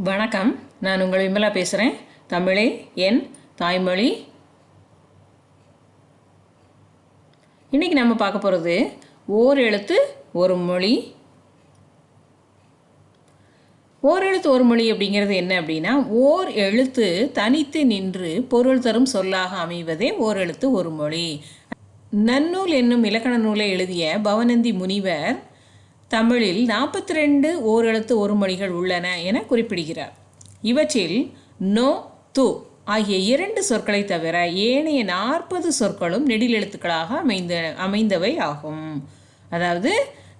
வணக்கம். நான் உங்கள் விமலா பேசுகிறேன் தமிழே என் தாய்மொழி. இன்றைக்கி நம்ம பார்க்க போகிறது ஓர் எழுத்து ஒரு மொழி. ஓர் எழுத்து ஒரு மொழி அப்படிங்கிறது என்ன அப்படின்னா ஓர் எழுத்து தனித்து நின்று பொருள் தரும் சொல்லாக அமைவதே ஓர் எழுத்து ஒரு மொழி. நன்னூல் என்னும் இலக்கண நூலை எழுதிய பவனந்தி முனிவர் தமிழில் நாற்பத்தி ரெண்டு ஓரெழுத்து ஒரு மொழிகள் உள்ளன என குறிப்பிடுகிறார். இவற்றில் நோ து ஆகிய இரண்டு சொற்களை தவிர ஏனைய நாற்பது சொற்களும் நெடிலெழுத்துக்களாக அமைந்த அமைந்தவை ஆகும். அதாவது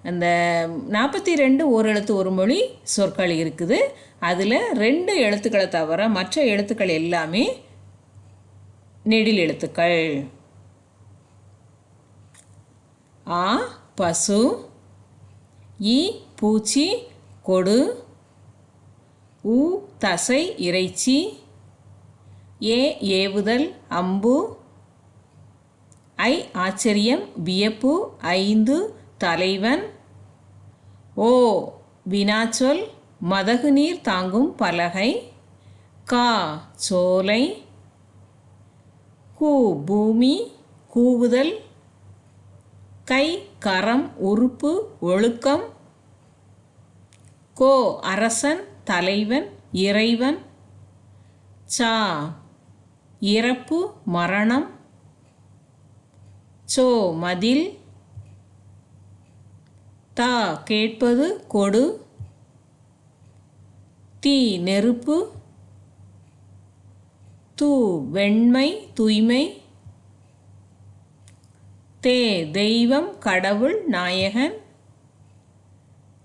அந்த நாற்பத்தி ரெண்டு ஓரெழுத்து ஒரு மொழி சொற்கள் இருக்குது. அதில் ரெண்டு எழுத்துக்களை தவிர மற்ற எழுத்துக்கள் எல்லாமே நெடில் எழுத்துக்கள். ஆ பசு இ பூச்சி கொடு. உ தசை இறைச்சி. ஏ ஏவுதல் அம்பு. ஐ ஆச்சரியம் வியப்பு ஐந்து தலைவன். ஓ வினாச்சொல் மதகு நீர் தாங்கும் பலகை. கா சோலை. கூ பூமி கூவுதல் கை கரம் உறுப்பு ஒழுக்கம். கோ அரசன் தலைவன் இறைவன். சா இறப்பு மரணம். சோ மதில். தா கேட்பது கொடு. தீ நெருப்பு. தூ வெண்மை தூய்மை. தே தெய்வம் கடவுள் நாயகன்.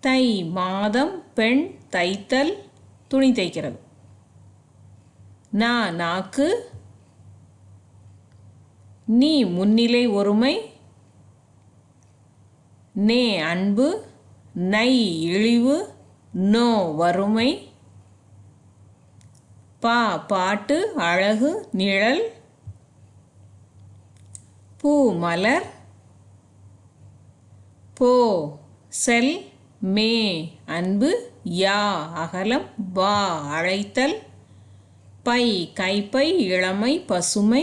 தை மாதம் பெண் தைத்தல் துணி தைக்கிறது. நா நாக்கு. நீ முன்னிலை ஒருமை. நே அன்பு. நை இழிவு. நோ வறுமை. பா பாட்டு அழகு நிழல். பூ மலர் போ செல் மே அன்பு யா அகலம் வா அழைத்தல் பை கைப்பை இளமை பசுமை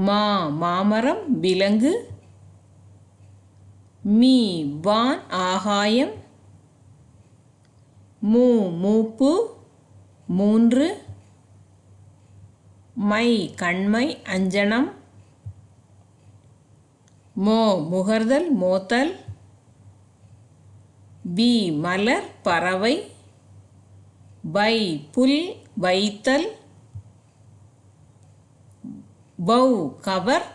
மா மாமரம் விலங்கு மீ வான் ஆகாயம் மூ மூப்பு மூன்று மை கண்மை அஞ்சனம் மோ முகர்தல் மோத்தல் பி மலர் பறவை பை புல் வைத்தல் பௌ கவர்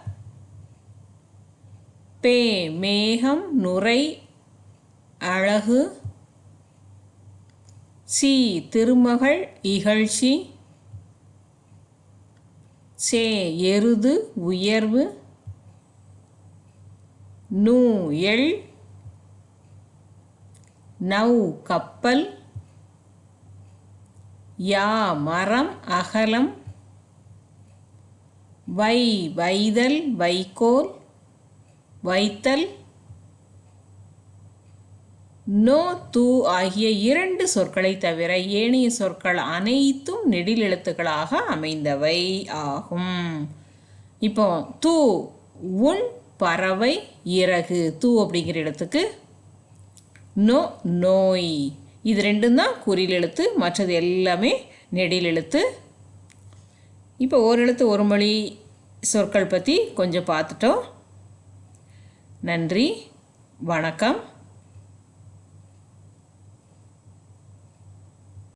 பே மேகம் நுரை அழகு சி திருமகள் இகழ்ச்சி சே எருது உயர்வு. நூ எள். நவ் கப்பல். யா மரம் அகலம். வை வைதல் வைக்கோல். வைத்தல் நோ தூ ஆகிய இரண்டு சொற்களை தவிர ஏனைய சொற்கள் அனைத்தும் நெடில் எழுத்துக்களாக அமைந்தவை ஆகும். இப்போ தூ உன் பறவை இறகு. தூ அப்படிங்கிற இடத்துக்கு நோ நோய். இது ரெண்டும் தான் குறில் எழுத்து மற்றது எல்லாமே நெடில் எழுத்து. இப்போ ஒரு எழுத்து ஒரு மொழி சொற்கள் பற்றி கொஞ்சம் பார்த்துட்டோம். நன்றி வணக்கம்.